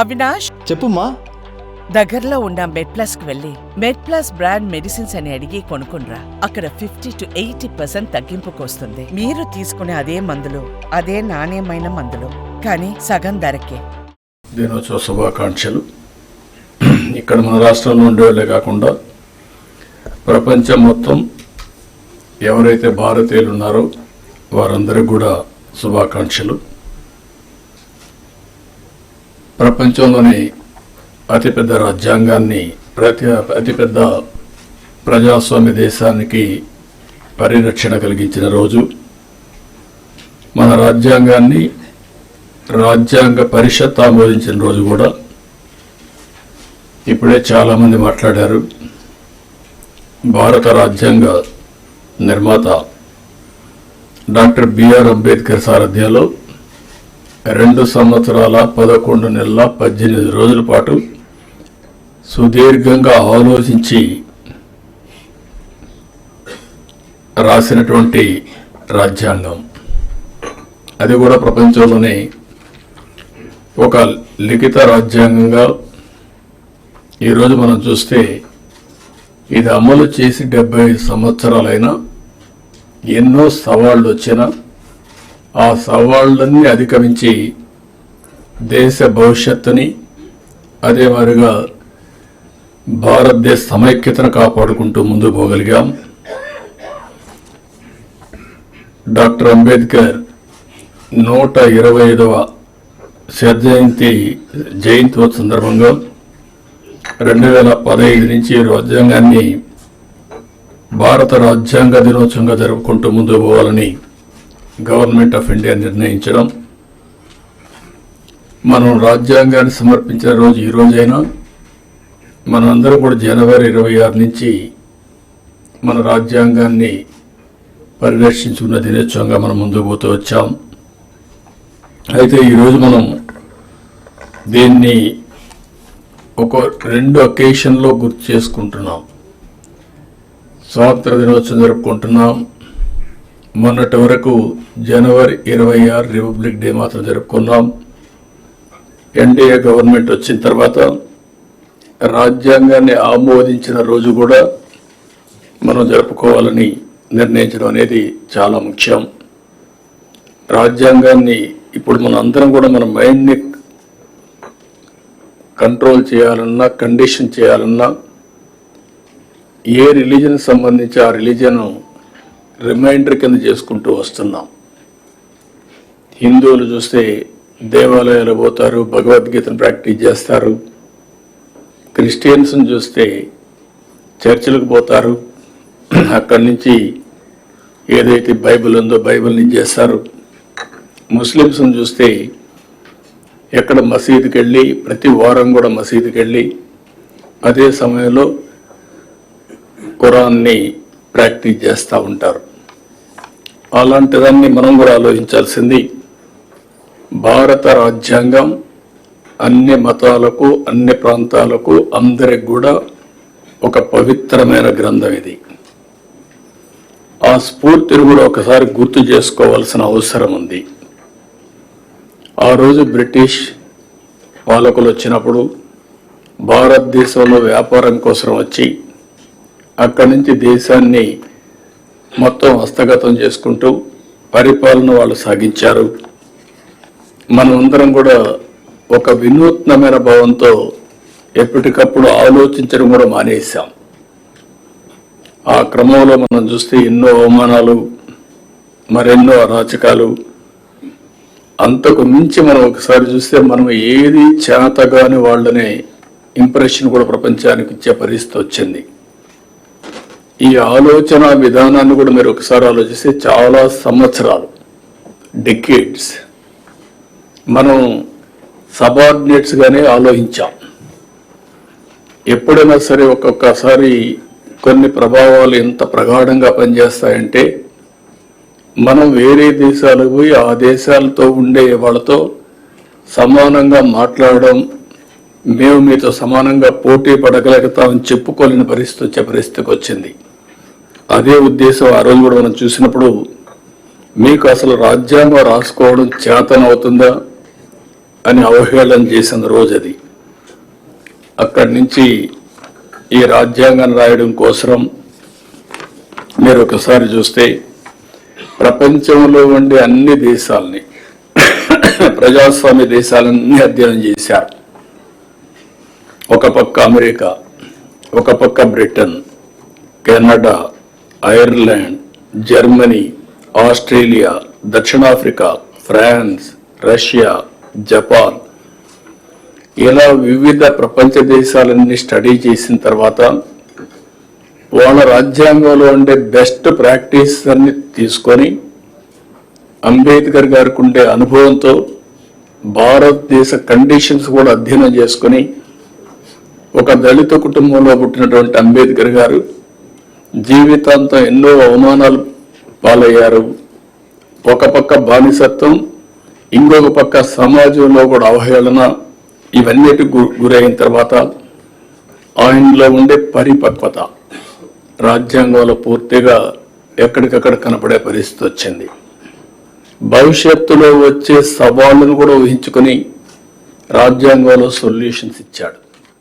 అవినాష్? చెప్పుమా దగ్గరలో ఉన్న మెడ్ ప్లస్కు వెళ్ళి మెడ్ ప్లస్ బ్రాండ్ మెడిసిన్స్ అని అడిగి కొనుక్కునరా అక్కడ ఫిఫ్టీ టు ఎయిటీ పర్సెంట్ తగ్గింపుకు వస్తుంది మీరు తీసుకునే అదే మందులు అదే నాణ్యమైన మందులు కానీ సగం ధరకే. దినోత్సవ శుభాకాంక్షలు. ఇక్కడ మన రాష్ట్రంలో ఉండేవాళ్ళే కాకుండా ప్రపంచం మొత్తం ఎవరైతే భారతీయులు ఉన్నారో వారందరికీ కూడా శుభాకాంక్షలు. ప్రపంచంలోని అతిపెద్ద రాజ్యాంగాన్ని ప్రతి అతిపెద్ద ప్రజాస్వామ్య దేశానికి పరిరక్షణ కలిగించిన రోజు. మన రాజ్యాంగాన్ని రాజ్యాంగ పరిషత్ ఆమోదించిన రోజు కూడా. ఇప్పుడే చాలామంది మాట్లాడారు. భారత రాజ్యాంగ నిర్మాత డాక్టర్ బిఆర్ అంబేద్కర్ సారథ్యంలో రెండు సంవత్సరాల పదకొండు నెలల పద్దెనిమిది రోజుల పాటు సుదీర్ఘంగా ఆలోచించి రాసినటువంటి రాజ్యాంగం. అది కూడా ప్రపంచంలోనే ఒక లిఖిత రాజ్యాంగంగా ఈరోజు మనం చూస్తే ఇది అమలు చేసి డెబ్బై ఐదు సంవత్సరాలైనా ఎన్నో సవాళ్ళు వచ్చినా ఆ సవాళ్ళన్నీ అధిగమించి దేశ భవిష్యత్తుని అదే మాదిరిగా భారతదేశ సమైక్యతను కాపాడుకుంటూ ముందు పోగలిగాం. డాక్టర్ అంబేద్కర్ నూట ఇరవై ఐదవ జయంతి జయంతి సందర్భంగా రెండు వేల పదహైదు నుంచి రాజ్యాంగాన్ని భారత రాజ్యాంగ దినోత్సవంగా జరుపుకుంటూ ముందుకు పోవాలని గవర్నమెంట్ ఆఫ్ ఇండియా నిర్ణయించడం మనం రాజ్యాంగాన్ని సమర్పించిన రోజు ఈ రోజైనా మనందరం కూడా జనవరి ఇరవై ఆరు నుంచి మన రాజ్యాంగాన్ని పరిరక్షించుకున్న దినోత్సవంగా మనం ముందుకు పోతూ వచ్చాం. అయితే ఈరోజు మనం దీన్ని ఒక రెండు అకేషన్లో గుర్తు చేసుకుంటున్నాం. స్వాతంత్ర దినోత్సవం జరుపుకుంటున్నాం. మొన్నటి వరకు జనవరి ఇరవై ఆరు రిపబ్లిక్ డే మాత్రం జరుపుకున్నాం. ఎన్డీఏ గవర్నమెంట్ వచ్చిన తర్వాత రాజ్యాంగాన్ని ఆమోదించిన రోజు కూడా మనం జరుపుకోవాలని నిర్ణయించడం అనేది చాలా ముఖ్యం. రాజ్యాంగాన్ని ఇప్పుడు మన అందరం కూడా మన మైండ్ని కంట్రోల్ చేయాలన్నా కండిషన్ చేయాలన్నా ఏ రిలీజన్ సంబంధించి ఆ రిలీజన్ రిమైండర్ కింద చేసుకుంటూ వస్తున్నాం. హిందువులు చూస్తే దేవాలయాలు పోతారు భగవద్గీతను ప్రాక్టీస్ చేస్తారు. క్రిస్టియన్స్ని చూస్తే చర్చిలకు పోతారు. అక్కడి నుంచి ఏదైతే బైబిల్ ఉందో బైబిల్ని చేస్తారు. ముస్లిమ్స్ని చూస్తే ఎక్కడ మసీదుకి వెళ్ళి ప్రతి వారం కూడా మసీదుకి వెళ్ళి అదే సమయంలో ఖురాన్ని ప్రాక్టీస్ చేస్తూ ఉంటారు. అలాంటిదాన్ని మనం కూడా ఆలోచించాల్సింది. భారత రాజ్యాంగం అన్ని మతాలకు అన్ని ప్రాంతాలకు అందరికి కూడా ఒక పవిత్రమైన గ్రంథం ఇది. ఆ స్ఫూర్తిని కూడా ఒకసారి గుర్తు చేసుకోవాల్సిన అవసరం ఉంది. ఆ రోజు బ్రిటిష్ పాలకులు వచ్చినప్పుడు భారతదేశంలో వ్యాపారం కోసం వచ్చి అక్కడి నుంచి దేశాన్ని మొత్తం హస్తగతం చేసుకుంటూ పరిపాలన వాళ్ళు సాగించారు. మనమందరం కూడా ఒక వినూత్నమైన భావంతో ఎప్పటికప్పుడు ఆలోచించడం కూడా మానేశాం. ఆ క్రమంలో మనం చూస్తే ఎన్నో అవమానాలు మరెన్నో అరాచకాలు. అంతకు మించి మనం ఒకసారి చూస్తే మనం ఏది చేతగాని వాళ్ళనే ఇంప్రెషన్ కూడా ప్రపంచానికి ఇచ్చే పరిస్థితి వచ్చింది. ఈ ఆలోచన విధానాన్ని కూడా మీరు ఒకసారి ఆలోచిస్తే చాలా సంవత్సరాలు డెకేడ్స్ మనం సబార్డినేట్స్గానే ఆలోచించాం. ఎప్పుడైనా సరే ఒక్కొక్కసారి కొన్ని ప్రభావాలు ఎంత ప్రగాఢంగా పనిచేస్తాయంటే మనం వేరే దేశాలకు పోయి ఆ దేశాలతో ఉండే వాళ్ళతో సమానంగా మాట్లాడడం మేము మీతో సమానంగా పోటీ పడగలుగుతామని చెప్పుకోలేని పరిస్థితి వచ్చే పరిస్థితికి వచ్చింది. అదే ఉద్దేశం ఆ రోజు కూడా మనం చూసినప్పుడు మీకు అసలు రాజ్యాంగం రాసుకోవడం చేతనవుతుందా అని అవహేళన చేసిన రోజు అది. అక్కడి నుంచి ఈ రాజ్యాంగాన్ని రాయడం కోసం మీరు ఒకసారి చూస్తే ప్రపంచంలో ఉండే అన్ని దేశాలని ప్రజాస్వామ్య దేశాలన్నీ అధ్యయనం చేశారు. ఒక పక్క అమెరికా ఒక పక్క Britain Canada Ireland Germany Australia దక్షిణాఫ్రికా ఫ్రాన్స్ రష్యా జపాన్ ఇలా వివిధ ప్రపంచ దేశాలన్నీ స్టడీ చేసిన తర్వాత వాళ్ళ రాజ్యాంగంలో ఉండే బెస్ట్ ప్రాక్టీస్ అన్ని తీసుకొని అంబేద్కర్ గారికి ఉండే అనుభవంతో భారతదేశ కండిషన్స్ కూడా అధ్యయనం చేసుకొని ఒక దళిత కుటుంబంలో పుట్టినటువంటి అంబేద్కర్ గారు జీవితాంతం ఎన్నో అవమానాలు పాలయ్యారు. ఒక పక్క బానిసత్వం ఇంకొక పక్క సమాజంలో కూడా అవహేళన ఇవన్నిటి గు- గురైన తర్వాత ఆయనలో ఉండే పరిపక్వత రాజ్యాంగంలో పూర్తిగా ఎక్కడికక్కడ కనపడే పరిస్థితి వచ్చింది. భవిష్యత్తులో వచ్చే సవాళ్ళను కూడా ఊహించుకొని రాజ్యాంగంలో సొల్యూషన్స్ ఇచ్చాడు.